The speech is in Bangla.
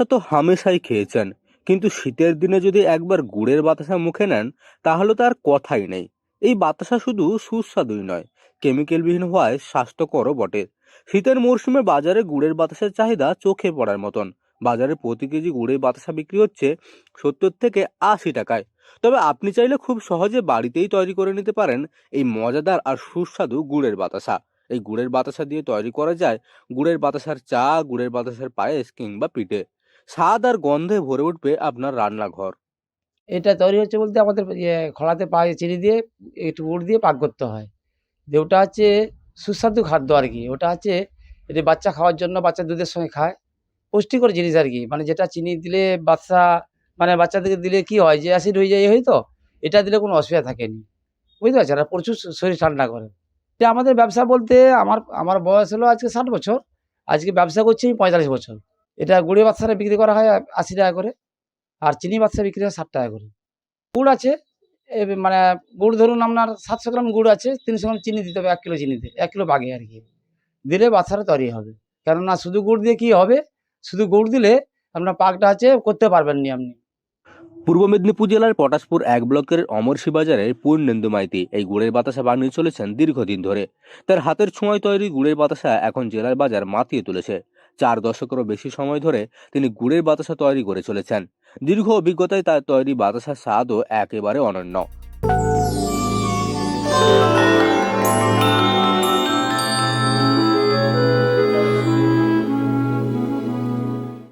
বাতাসা তো হামেশাই খেয়েছেন। কিন্তু শীতের দিনে যদি একবার গুড়ের বাতাসা মুখে নেন, তাহলে তো আর কথাই নেই। এই বাতাসা শুধু সুস্বাদুই নয়, কেমিক্যালবিহীন হওয়ায় স্বাস্থ্যকরও বটে। শীতের মরশুমে বাজারে গুড়ের বাতাসের চাহিদা চোখে পড়ার মতন। বাজারে প্রতি কেজি গুড়ের বাতাসা বিক্রি হচ্ছে সত্তর থেকে আশি টাকায়। তবে আপনি চাইলে খুব সহজে বাড়িতেই তৈরি করে নিতে পারেন এই মজাদার আর সুস্বাদু গুড়ের বাতাসা। এই গুড়ের বাতাসা দিয়ে তৈরি করা যায় গুড়ের বাতাসার চা, গুড়ের বাতাসার পায়েস কিংবা পিঠে। স্বাদ আর গন্ধে ভরে উঠবে আপনার রান্নাঘর। এটা তৈরি হচ্ছে বলতে আমাদের ইয়ে খড়াতে পায়ে চিনি দিয়ে, একটু গুড় দিয়ে পাক করতে হয়। যে ওটা হচ্ছে সুস্বাদু খাদ্য আর কি। ওটা হচ্ছে এটি বাচ্চা খাওয়ার জন্য বাচ্চা দুধের সঙ্গে খায়, পুষ্টিকর জিনিস আর কি। মানে যেটা চিনি দিলে বাচ্চা মানে বাচ্চাদেরকে দিলে কি হয় যে অ্যাসিড হয়ে যায়, এই হয় তো। এটা দিলে কোনো অসুবিধা থাকেনি। বুঝতে পারছেন? আর প্রচুর শরীর ঠান্ডা করে। যে আমাদের ব্যবসা বলতে আমার আমার বয়স হলো আজকে ষাট বছর। আজকে ব্যবসা করছি আমি পঁয়তাল্লিশ বছর। এটা গুড়ি বাচ্চারা বিক্রি করা হয় আশি টাকা করে, আর চিনি বাচ্চা বিক্রি হয় ষাট টাকা করে। গুড় আছে মানে গুড় ধরুন আপনার সাতশো গ্রাম গুড় আছে, তিনশো গ্রাম চিনি দিতে হবে, এক কিলো চিনিতে এক কিলো বাগে আর কি। দিলে বাচ্চারা তৈরি হবে। কেননা শুধু গুড় দিয়ে কি হবে? শুধু গুড় দিলে আপনার পাকটা আছে করতে পারবেন নি আপনি। পূর্ব মেদিনীপুর জেলার পটাশপুর এক ব্লকের অমরশী বাজারের পূর্ণেন্দু মাইতি এই গুড়ের বাতাসা বানিয়ে চলেছেন দীর্ঘদিন ধরে। তার হাতের ছোঁয়ায় তৈরি গুড়ের বাতাসা এখন জেলার বাজার মাতিয়ে তুলেছে। চার দশকেরও বেশি সময় ধরে তিনি গুড়ের বাতাসা তৈরি করে চলেছেন। দীর্ঘ অভিজ্ঞতায় তার তৈরি বাতাসার স্বাদও একেবারে অনন্য।